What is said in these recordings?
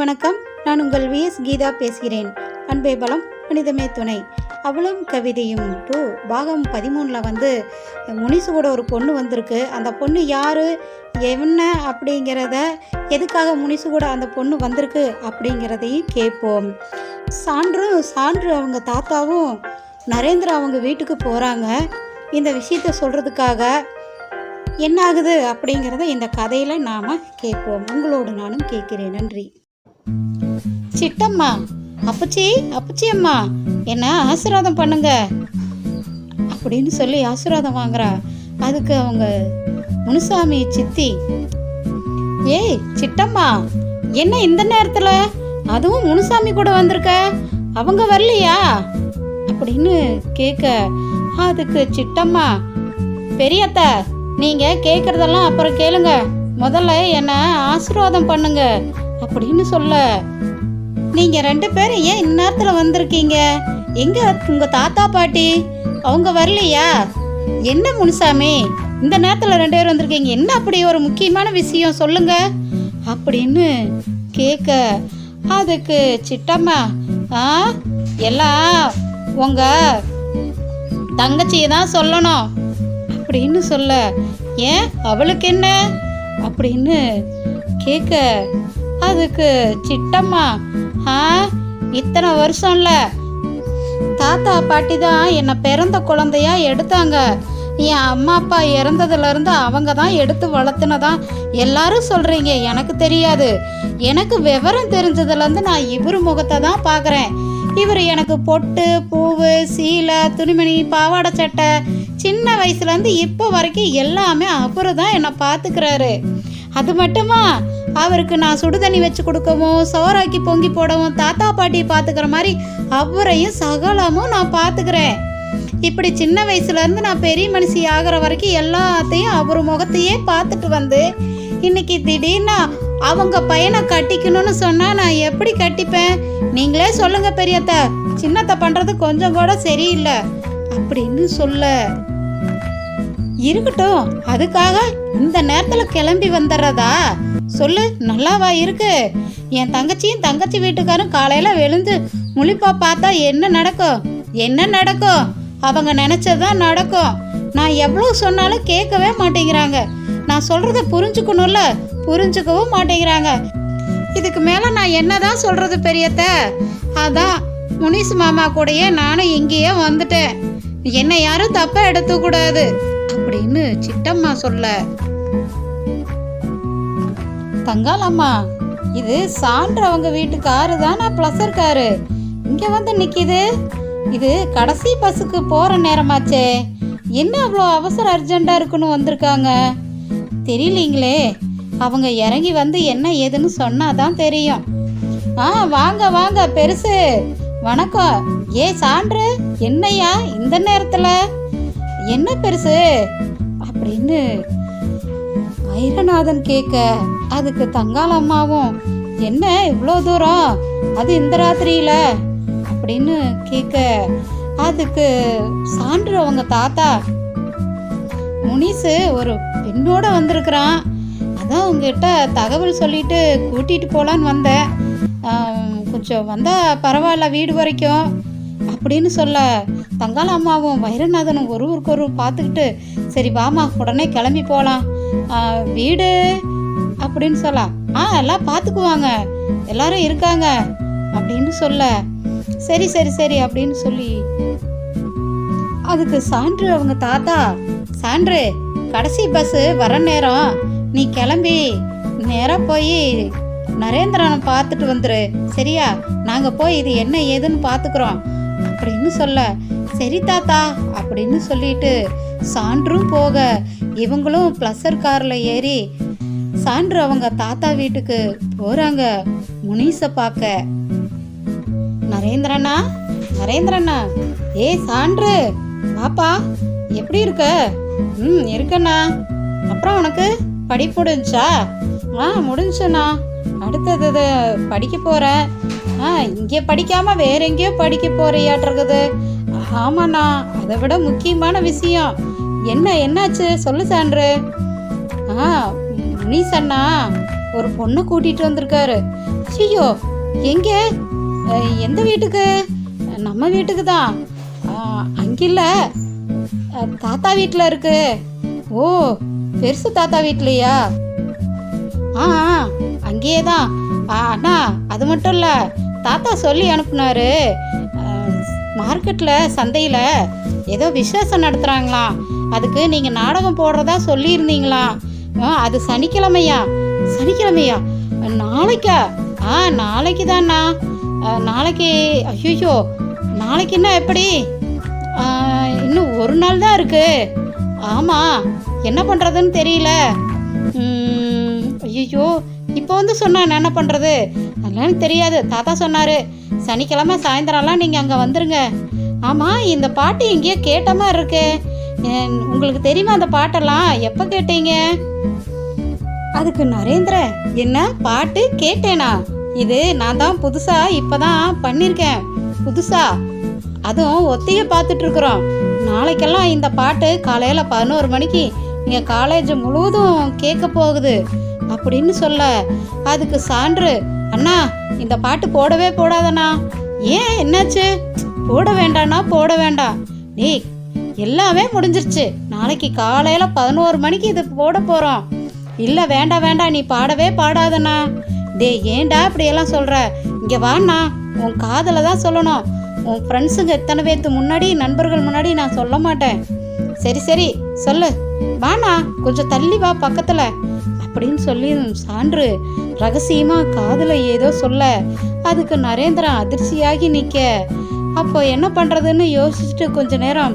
வணக்கம். நான் உங்கள் விஎஸ் கீதா பேசுகிறேன். அன்பே பலம் புனிதமே துணை. அவளும் கவிதையும் டூ பாகம் பதிமூணில் வந்து முனிசு கூட ஒரு பொண்ணு வந்திருக்கு. அந்த பொண்ணு யார்? என்ன அப்படிங்கிறத எதுக்காக முனிசு கூட அந்த பொண்ணு வந்திருக்கு அப்படிங்கிறதையும் கேட்போம். சான்று சான்று அவங்க தாத்தாவும் நரேந்திரா அவங்க வீட்டுக்கு போகிறாங்க இந்த விஷயத்த சொல்கிறதுக்காக என்ன ஆகுது அப்படிங்கிறத இந்த கதையில் நாம் கேட்போம். உங்களோடு நானும் கேட்கிறேன். நன்றி. சிட்டம்மா. அப்பச்சி அப்பச்சி அம்மா என்ன ஆசீர்வாதம் பண்ணுங்க. அப்படின்னு சொல்லி ஆசீர்வாதம் வாங்குறா. அதுக்கு அவங்க முனுசாமி சித்தி ஏய் சிட்டம்மா என்ன இந்த நேரத்தில்? அதுவும் முனுசாமி கூட வந்திருக்க? அவங்க வரலையா? அப்படின்னு கேட்க அதுக்கு சிட்டம்மா பெரியத்த நீங்க கேட்குறதெல்லாம் அப்புறம் கேளுங்க. முதல்ல என்ன ஆசீர்வாதம் பண்ணுங்க. அப்படின்னு சொல்ல நீங்க ரெண்டு பேரும் ஏன் இந்நேரத்தில் வந்திருக்கீங்க? எங்க உங்க தாத்தா பாட்டி? அவங்க வரலையா? என்ன முனுசாமி? இந்த நேரத்தில் ரெண்டு பேரும் வந்திருக்கீங்க. என்ன அப்படி ஒரு முக்கியமான விஷயம்? சொல்லுங்க. அப்படின்னு கேட்க அதுக்கு சிட்டம்மா ஆ எல்லாம் உங்க தங்கச்சியை தான் சொல்லணும். அப்படின்னு சொல்ல ஏன்? அவளுக்கு என்ன? அப்படின்னு கேட்க அதுக்கு சிட்டம்மா ஆ இத்தனை வருஷம்ல. தாத்தா பாட்டி தான் என்னை பிறந்த குழந்தையா எடுத்தாங்க. என் அம்மா அப்பா இறந்ததுலேருந்து அவங்க தான் எடுத்து வளர்த்துனதான் எல்லாரும் சொல்கிறீங்க எனக்கு தெரியாது. எனக்கு விவரம் தெரிஞ்சதுலேருந்து நான் இவர் முகத்தை தான் பார்க்குறேன். இவர் எனக்கு பொட்டு பூவு சீலை துணிமணி பாவாடை சட்டை சின்ன வயசுலேருந்து இப்போ வரைக்கும் எல்லாமே அவரு தான் என்னை பார்த்துக்கிறாரு. அது மட்டுமா? அவருக்கு நான் சுடுதண்ணி வச்சு கொடுக்கவும் சோறாக்கி பொங்கி போடவும் தாத்தா பாட்டியை பார்த்துக்கிற மாதிரி அவரையும் சகலமும் நான் பார்த்துக்கிறேன். இப்படி சின்ன வயசுலேருந்து நான் பெரிய மனுஷி ஆகிற வரைக்கும் எல்லாத்தையும் அவர் முகத்தையே பார்த்துட்டு வந்து இன்னைக்கு திடீர்னு அவங்க பையனை கட்டிக்கணும்னு சொன்னால் நான் எப்படி கட்டிப்பேன்? நீங்களே சொல்லுங்கள் பெரியத்த. சின்னத்தை பண்ணுறது கொஞ்சம் கூட சரியில்லை. அப்படின்னு சொல்ல. இருக்கட்டும் அதுக்காக இந்த நேரத்தில் கிளம்பி வந்துடுறதா? சொல்லு நல்லாவா இருக்கு? என் தங்கச்சியும் தங்கச்சி வீட்டுக்காரும் காலையில் விழுந்து முழிப்பா பார்த்தா என்ன நடக்கும் என்ன நடக்கும் அவங்க நினச்சதுதான் நடக்கும் நான் எவ்வளோ சொன்னாலும் கேட்கவே மாட்டேங்கிறாங்க. நான் சொல்கிறத புரிஞ்சுக்கணும்ல? புரிஞ்சுக்கவும் மாட்டேங்கிறாங்க. இதுக்கு மேலே நான் என்னதான் சொல்கிறது பெரியத்த? அதான் முனிஸ் மாமா கூடயே நானும் இங்கேயே வந்துட்டேன். என்னை யாரும் தப்பாக எடுத்துக்கூடாது அப்படின்னு சிட்டம்மா சொல்ல. தங்காலம்மா இது சான்று அவங்க வீட்டு காரு தானா ப்ளஸர் காரு? இங்கே வந்து நிற்கிது இது கடைசி பஸ்ஸுக்கு போகிற நேரமாச்சே. என்ன அவ்வளோ அவசர அர்ஜெண்ட்டாக இருக்குன்னு வந்திருக்காங்க? தெரியலீங்களே. அவங்க இறங்கி வந்து என்ன ஏதுன்னு சொன்னால் தான் தெரியும். ஆ வாங்க வாங்க பெருசு. வணக்கம். ஏ சான்று என்னையா இந்த நேரத்தில்? என்ன பெருசு? அப்படின்னு வைரநாதன் கேட்க அதுக்கு தங்கால அம்மாவும் என்ன இவ்வளோ தூரம் அது இந்த ராத்திரியில? அப்படின்னு கேட்க அதுக்கு சான்று அவங்க தாத்தா. முனிசு ஒரு பெண்ணோட வந்திருக்கிறான். அதான் உங்ககிட்ட தகவல் சொல்லிட்டு கூட்டிட்டு போகலான்னு வந்தேன். கொஞ்சம் வந்தால் பரவாயில்ல வீடு வரைக்கும் அப்படின்னு சொல்ல தங்காளம்மாவும் வைரநாதனும் ஒருவருக்கொரு பார்த்துக்கிட்டு சரி வாமா உடனே கிளம்பி போகலாம் வீடு அப்படின்னு சொல்ல. ஆ எல்லாம் பார்த்துக்குவாங்க எல்லாரும் இருக்காங்க அப்படின்னு சொல்ல. சரி சரி சரி அப்படின்னு சொல்லி. அதுக்கு சான்று அவங்க தாத்தா சான்று கடைசி பஸ்ஸு வர நேரம். நீ கிளம்பி நேராக போய் நரேந்திரனை பார்த்துட்டு வந்துரு. சரியா? நாங்கள் போய் இது என்ன ஏதுன்னு பார்த்துக்குறோம் அப்படின்னு சொல்ல சரி தாத்தா அப்படின்னு சொல்லிட்டு சான்றும் போக இவங்களும் ப்ளஸர் காரில் ஏறி சான்று அவங்க தாத்தா வீட்டுக்கு போகிறாங்க முனீஸை பார்க்க நரேந்திரண்ணா நரேந்திரண்ணா ஏ சான்று பாப்பா எப்படி இருக்க? ம் இருக்கண்ணா. அப்புறம் உனக்கு படிப்பு முடிஞ்சா? ஆ முடிஞ்சண்ணா. அடுத்தது படிக்க போகிறேன் இங்கே படிக்காம வேற எங்கேயோ படிக்க போறியாட்டிருக்குது. ஆமாண்ணா அதை விட முக்கியமான விஷயம். என்ன என்னாச்சு? சொல்லு சான்று. ஆ முனீஸ் அண்ணா ஒரு பொண்ணை கூட்டிட்டு வந்திருக்காரு. ஐயோ எங்க? எந்த வீட்டுக்கு? நம்ம வீட்டுக்கு தான். அங்கே இல்லை தாத்தா வீட்டில் இருக்கு. ஓ பெருசு தாத்தா வீட்லையா? ஆ ஆ, அங்கேயே தான். ஆ, அண்ணா அது மட்டும் இல்லை. தாத்தா சொல்லி அனுப்புனாரு. மார்க்கெட்டில் சந்தையில் ஏதோ விசேஷம் நடத்துகிறாங்களாம் அதுக்கு நீங்கள் நாடகம் போடுறதா சொல்லியிருந்தீங்களாம் அது சனிக்கிழமையா? சனிக்கிழமையா? நாளைக்கா? ஆ நாளைக்கு தான்ண்ணா நாளைக்கு ஐயோ நாளைக்கு என்ன எப்படி? இன்னும் ஒரு நாள் தான் இருக்கு. ஆமாம் என்ன பண்ணுறதுன்னு தெரியல. ஐயோ இப்போ வந்து சொன்னா நான் என்ன பண்ணுறது அதெல்லாம் தெரியாது. தாத்தா சொன்னார் சனிக்கிழமை சாயந்தரம்லாம் நீங்கள் அங்கே வந்துருங்க. ஆமாம் இந்த பாட்டு எங்கேயோ கேட்ட மாதிரி இருக்கு. உங்களுக்கு தெரியுமா அந்த பாட்டெல்லாம்? எப்போ கேட்டீங்க? அதுக்கு நரேந்திர என்ன? பாட்டு கேட்டேனா? இது நான் தான் புதுசா இப்பதான் பண்ணியிருக்கேன் புதுசா? அதுவும் ஒத்திகை பார்த்துட்டு இருக்கிறோம் நாளைக்கெல்லாம் இந்த பாட்டு காலையில பதினோரு மணிக்கு நீங்கள் காலேஜ் முழுவதும் கேட்க போகுது. அப்படின்னு சொல்ல அதுக்கு சான்று அண்ணா இந்த பாட்டு போடவே போடாதண்ணா. ஏன் என்னாச்சு? போட வேண்டாம்னா போட வேண்டாம் நீ எல்லாமே முடிஞ்சிருச்சு. நாளைக்கு காலையில் பதினோரு மணிக்கு இது போட போகிறோம் இல்லை வேண்டாம் வேண்டாம் நீ பாடவே பாடாதண்ணா. டே ஏண்டா இப்படியெல்லாம் சொல்கிற இங்கே வாண்ணா உன் காதில் தான் சொல்லணும். உன் ஃப்ரெண்ட்ஸுங்க எத்தனை பேர்த்து முன்னாடி நண்பர்கள் முன்னாடி நான் சொல்ல மாட்டேன். சரி சரி சொல்லு. வாண்ணா கொஞ்சம் தள்ளி வா பக்கத்தில். அப்படின்னு சொல்லி சான்று ரகசியமாக காதில் ஏதோ சொல்ல அதுக்கு நரேந்திரன் அதிர்ச்சியாகி நிற்க அப்போ என்ன பண்ணுறதுன்னு யோசிச்சுட்டு கொஞ்ச நேரம்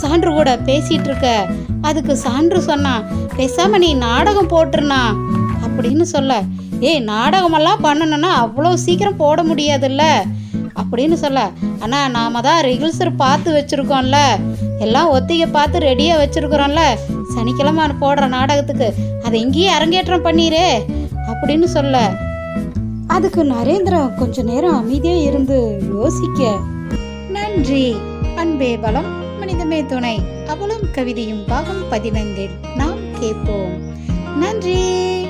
சான்று கூட பேசிட்டு இருக்க. அதுக்கு சான்று சொன்னான் பேசாம நீ நாடகம் போட்டுருனா அப்படின்னு சொல்ல. ஏய் நாடகமெல்லாம் பண்ணணும்னா அவ்வளோ சீக்கிரம் போட முடியாதுல்ல அப்படின்னு சொல்ல. அண்ணா நாம தான் ரிகல்சர் பார்த்து வச்சுருக்கோம்ல. எல்லாம் ஒத்திகை பார்த்து ரெடியாக வச்சுருக்குறோம்ல. சனிக்கிழமை போடுற நாடகத்துக்கு அதை இங்கேயே அரங்கேற்றம் பண்ணிரே அப்படின்னு சொல்ல. அதுக்கு நரேந்திரன் கொஞ்ச நேரம் அமைதியாக இருந்து யோசிக்க. நன்றி. அன்பே பலம் மனிதமே துணை. அவளும் கவிதையும் பாகம் பதினைந்தில் நாம் கேட்போம். நன்றி.